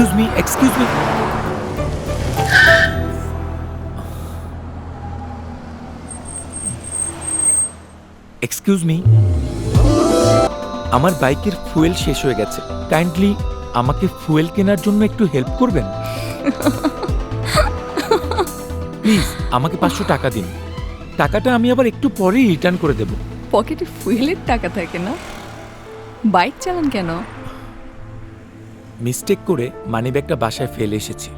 Excuse me excuse me excuse me আমার বাইকের fuel শেষ হয়ে গেছে। কাইন্ডলি আমাকে ফুয়েল কেনার জন্য একটু হেল্প করবেন? প্লিজ আমাকে পাঁচশো টাকা দিন। টাকাটা আমি আবার একটু পরেই রিটার্ন করে দেব। পকেটে ফুয়েলের টাকা থাকে না? বাইক চালান কেন? মিস্টেক করে মানিব্যাগটা বাসায় ফেলে এসেছি।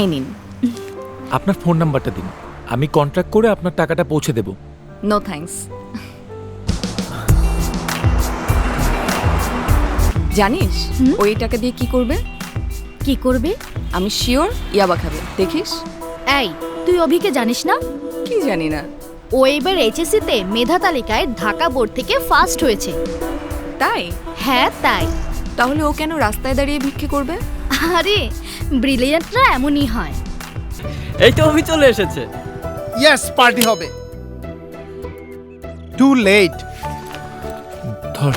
এই নিন। আপনার ফোন নাম্বারটা দিন। আমি কন্ট্যাক্ট করে আপনার টাকাটা পৌঁছে দেব। নো থ্যাঙ্কস জানিস ওই টাকা দিয়ে কি করবে? কি করবে? আমি শিওর ইয়াবা খাবে। দেখিস? এই তুই অভিকে জানিস না? কি জানি না। ও এবার এইচএসসিতে মেধা তালিকায় ঢাকা বোর্ড থেকে ফার্স্ট হয়েছে। তাই? হ্যাঁ তাই। তাহলে ও কেন রাস্তায় দাঁড়িয়ে ভিক্ষে করবে? আরে ব্রিলিয়ান্টরা এমনই হয়। এই তো অভি চলে এসেছে। ইয়েস পার্টি হবে। টু লেট ধর।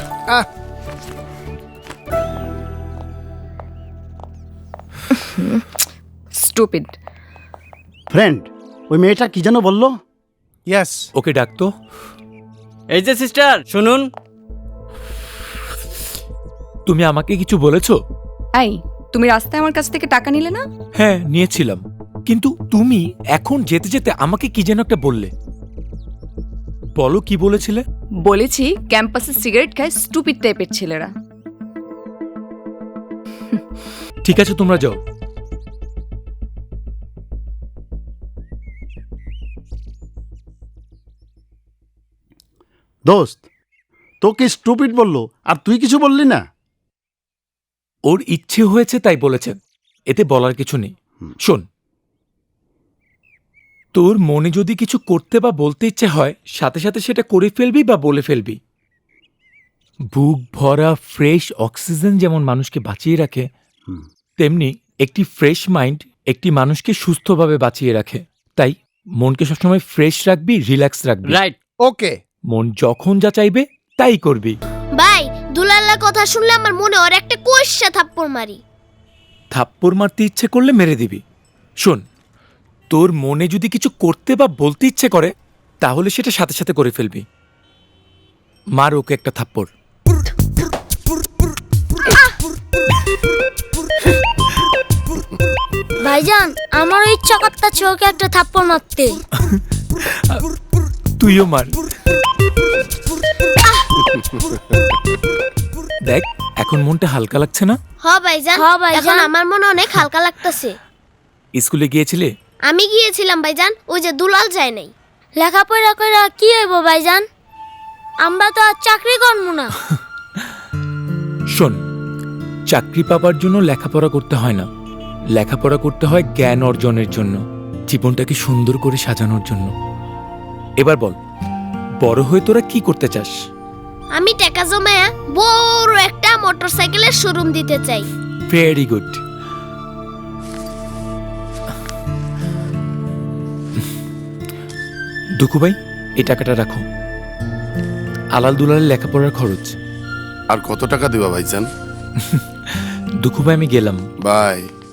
স্টুপিড ফ্রেন্ড ওই মেয়েটা কি যেন বলল? ইয়েস ওকে ডাকতো। এই যে সিস্টার শুনুন। তুমি আমাকে কিছু বলেছ? এই তুমি রাস্তায় আমার কাছ থেকে টাকা নিলে না? হ্যাঁ নিয়েছিলাম। কিন্তু তুমি এখন যেতে যেতে আমাকে কি যেন একটা বললে। বলো কি বলেছিলে? বলেছি ক্যাম্পাসে সিগারেট খায় স্টুপিড টাইপের ছেলেরা। ঠিক আছে তোমরা যাও। দোস্ত তোকে স্টুপিড বলল আর তুই কিছু বললি না। ওর ইচ্ছে হয়েছে তাই বলেছে এতে বলার কিছু নেই। শোন তোর মনে যদি কিছু করতে বা বলতে ইচ্ছে হয় সাথে সাথে সেটা করে ফেলবি বা বলে ফেলবি। বুক ভরা ফ্রেশ অক্সিজেন যেমন মানুষকে বাঁচিয়ে রাখে তেমনি একটি ফ্রেশ মাইন্ড একটি মানুষকে সুস্থভাবে বাঁচিয়ে রাখে। তাই মনকে সবসময় ফ্রেশ রাখবি রিল্যাক্স রাখবি। রাইট ওকে মন যখন যা চাইবে তাই করবি। ভাই দুলাল্লার কথা শুনলে আমার মনে ওর একটা কইসা থাপ্পড় মারি। থাপ্পড় মারতে ইচ্ছে করলে মেরে দিবি। শোন তোর মনে যদি কিছু করতে বা বলতে ইচ্ছে করে তাহলে সেটা সাথে সাথে করে ফেলবি। মার ওকে একটা থাপ্পড়। ভাইজান আমারও ইচ্ছা করতেছে ওকে একটা থাপ্পড় মারতে। তুইও মার। দেখ এখন মনটা হালকা লাগছে না? হ ভাইজান হ ভাইজান। এখন আমার মনে অনেক হালকা লাগতেছে। স্কুলে গিয়েছিলে? আমি গিয়েছিলাম ভাইজান ওই যে দুলাল যায় নাই। লেখাপড়া কইরা কি হইব ভাইজান? আমরা তো আর চাকরি করব না। শোন চাকরি পাবার জন্য লেখাপড়া করতে হয় না। লেখাপড়া করতে হয় জ্ঞান অর্জনের জন্য জীবনটাকে সুন্দর করে সাজানোর জন্য। এবার বল বড় হয়ে তোরা কি করতে চাস? আমি টাকা জমায়া বড় একটা মোটরসাইকেলের শোরুম দিতে চাই। ভেরি গুড দুঃখু ভাই এই টাকাটা রাখো। আলাল দুলালের লেখাপড়ার খরচ। আর কত টাকা দিবা ভাইজান? দুঃখু ভাই আমি গেলাম। বাই।